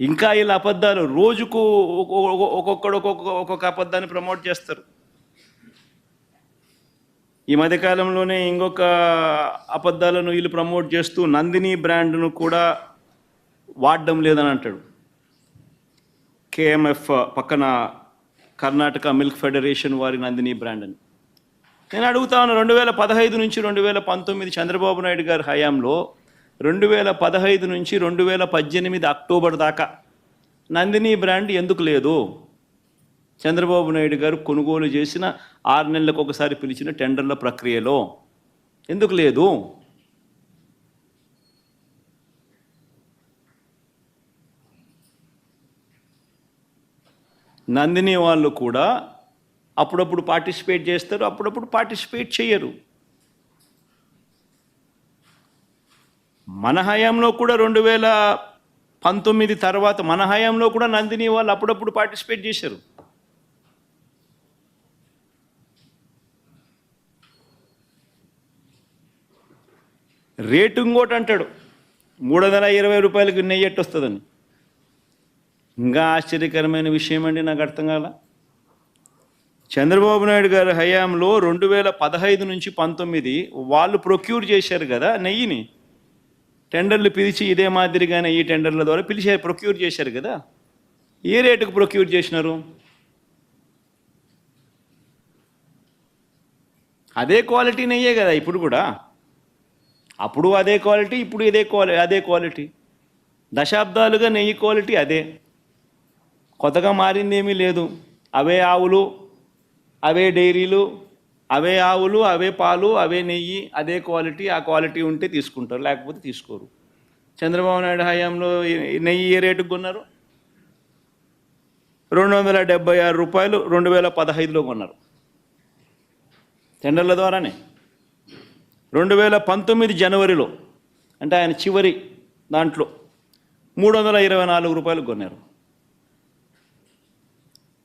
ఇంకా వీళ్ళ అబద్ధాలు రోజుకు ఒక్కొక్కడు ఒక్కొక్క ఒక్కొక్క అబద్ధాన్ని ప్రమోట్ చేస్తారు. ఈ మధ్యకాలంలోనే ఇంకొక అబద్ధాలను వీళ్ళు ప్రమోట్ చేస్తూ నందిని బ్రాండ్ను కూడా వాడడం లేదని అంటాడు. కేఎంఎఫ్ పక్కన కర్ణాటక మిల్క్ ఫెడరేషన్ వారి నందిని బ్రాండ్ అని నేను అడుగుతాను రెండు వేల పదహైదు నుంచి రెండు వేల పంతొమ్మిది చంద్రబాబు నాయుడు గారి హయాంలో రెండు వేల పదహైదు నుంచి రెండు వేల పద్దెనిమిది అక్టోబర్ దాకా నందిని బ్రాండ్ ఎందుకు లేదు? చంద్రబాబు నాయుడు గారు కొనుగోలు చేసిన ఆరు నెలలకు ఒకసారి పిలిచిన టెండర్ల ప్రక్రియలో ఎందుకు లేదు? నందిని వాళ్ళు కూడా అప్పుడప్పుడు పార్టిసిపేట్ చేస్తారు అప్పుడప్పుడు పార్టిసిపేట్ చేయరు. మన హయాంలో కూడా రెండు వేల పంతొమ్మిది తర్వాత మన హయాంలో కూడా నందిని వాళ్ళు అప్పుడప్పుడు పార్టిసిపేట్ చేశారు. రేటు ఇంకోటి అంటాడు. మూడు వందల ఇరవై రూపాయలకి నెయ్యి ఎట్టు వస్తుందని ఇంకా ఆశ్చర్యకరమైన విషయం అండి నాకు అర్థం కాల. చంద్రబాబు నాయుడు గారి హయాంలో రెండు వేల పదహైదు నుంచి పంతొమ్మిది వాళ్ళు ప్రొక్యూర్ చేశారు కదా నెయ్యిని. టెండర్లు పిలిచి ఇదే మాదిరిగానే ఈ టెండర్ల ద్వారా పిలిచి ప్రొక్యూర్ చేశారు కదా. ఏ రేటుకు ప్రొక్యూర్ చేసినారు? అదే క్వాలిటీ నెయ్యే కదా ఇప్పుడు కూడా. అప్పుడు అదే క్వాలిటీ ఇప్పుడు ఇదే క్వాలి అదే క్వాలిటీ. దశాబ్దాలుగా నెయ్యి క్వాలిటీ అదే. కొత్తగా మారింది ఏమీ లేదు. అవే ఆవులు అవే డైరీలు అవే ఆవులు అవే పాలు అవే నెయ్యి అదే క్వాలిటీ ఆ క్వాలిటీ ఉంటే తీసుకుంటారు లేకపోతే తీసుకోరు. చంద్రబాబు నాయుడు హయాంలో నెయ్యి ఏ రేటుకు కొన్నారు? రెండు వందల డెబ్బై ఆరు రూపాయలు రెండు వేల పదహైదులో కొన్నారు. టెండర్ల ద్వారానే. రెండు వేల పంతొమ్మిది జనవరిలో అంటే ఆయన చివరి దాంట్లో మూడు వందల ఇరవై నాలుగు రూపాయలు కొన్నారు.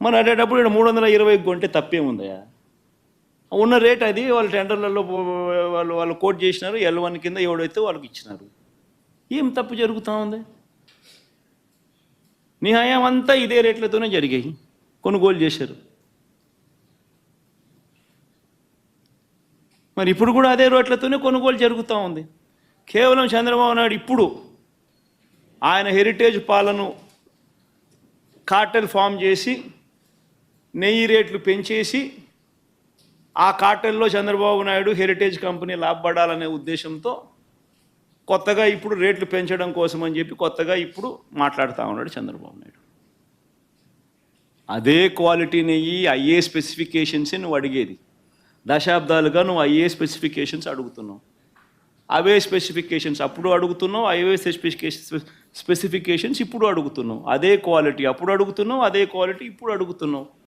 మరి అటేటప్పుడు ఇక్కడ మూడు వందల ఇరవై కొంటే తప్పేముందయ్యా? ఉన్న రేట్ అది. వాళ్ళు టెండర్లలో వాళ్ళు వాళ్ళు కోట్ చేసినారు. ఎల్ వన్ కింద ఎవడైతే వాళ్ళకి ఇచ్చినారు. ఏం తప్పు జరుగుతూ ఉంది? నీ హయాం అంతా ఇదే రేట్లతోనే జరిగాయి. కొనుగోలు చేశారు. మరి ఇప్పుడు కూడా అదే రేట్లతోనే కొనుగోలు జరుగుతూ ఉంది. కేవలం చంద్రబాబు నాయుడు ఇప్పుడు ఆయన హెరిటేజ్ పాలను కార్టెల్ ఫామ్ చేసి నెయ్యి రేట్లు పెంచేసి ఆ కార్టెల్లో చంద్రబాబు నాయుడు హెరిటేజ్ కంపెనీ లాభపడాలనే ఉద్దేశంతో కొత్తగా ఇప్పుడు రేట్లు పెంచడం కోసం అని చెప్పి కొత్తగా ఇప్పుడు మాట్లాడుతూ ఉన్నాడు చంద్రబాబు నాయుడు. అదే క్వాలిటీ నెయ్యి అయ్యే స్పెసిఫికేషన్సే నువ్వు అడిగేది. దశాబ్దాలుగా నువ్వు అయ్యే స్పెసిఫికేషన్స్ అడుగుతున్నావు. అవే స్పెసిఫికేషన్స్ అప్పుడు అడుగుతున్నావు అవే స్పెసిఫికేషన్ స్పెసిఫికేషన్స్ ఇప్పుడు అడుగుతున్నావు. అదే క్వాలిటీ అప్పుడు అడుగుతున్నావు అదే క్వాలిటీ ఇప్పుడు అడుగుతున్నావు.